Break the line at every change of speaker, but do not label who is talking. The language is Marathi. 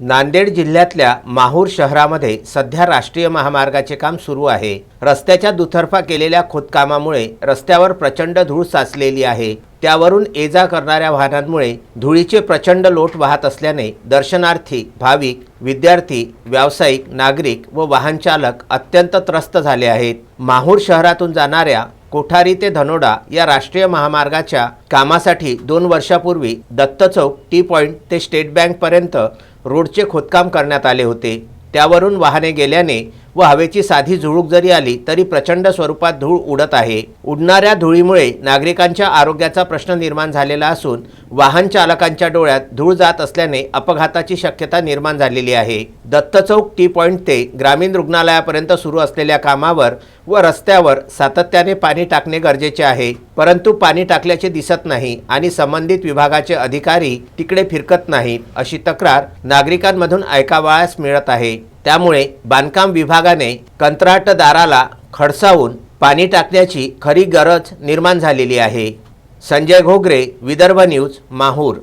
नांदेड जिल्ह्यातल्या माहूर शहरामध्ये सध्या राष्ट्रीय महामार्गाचे काम सुरू आहे. रस्त्याच्या दुतर्फा केलेल्या खोदकामामुळे रस्त्यावर प्रचंड धूळ साचलेली आहे. त्यावरून ये जा करणाऱ्या वाहनांमुळे धुळीचे प्रचंड लोट वाहत असल्याने दर्शनार्थी भाविक विद्यार्थी व्यावसायिक नागरिक व वाहनचालक अत्यंत त्रस्त झाले आहेत. माहूर शहरातून जाणाऱ्या कोठारी ते धनोडा या राष्ट्रीय महामार्गाच्या कामासाठी दोन वर्षापूर्वी दत्त चौक टी पॉईंट ते स्टेट बँकपर्यंत रोडचे खोदकाम करण्यात आले होते. त्यावरून वाहने गेल्याने व हवेची साधी झुळूक जरी आली तरी प्रचंड स्वरूपात धूळ उडत आहे. उडणाऱ्या धुळीमुळे नागरिकांच्या आरोग्याचा प्रश्न निर्माण झालेला असून वाहन चालकांच्या डोळ्यात धूळ जात असल्याने अपघाताची शक्यता निर्माण झालेली आहे. दत्त चौक टी पॉईंट ते ग्रामीण रुग्णालयापर्यंत सुरू असलेल्या कामावर व रस्त्यावर सातत्याने पाणी टाकणे गरजेचे आहे. परंतु पाणी टाकल्याचे दिसत नाही आणि संबंधित विभागाचे अधिकारी तिकडे फिरकत नाहीत अशी तक्रार नागरिकांमधून ऐकावयास मिळत आहे. त्यामुळे बांधकाम विभागाने कंत्राटदाराला खडसावून पाणी टाकण्याची खरी गरज निर्माण झालेली आहे. संजय घोगरे विदर्भ न्यूज माहूर.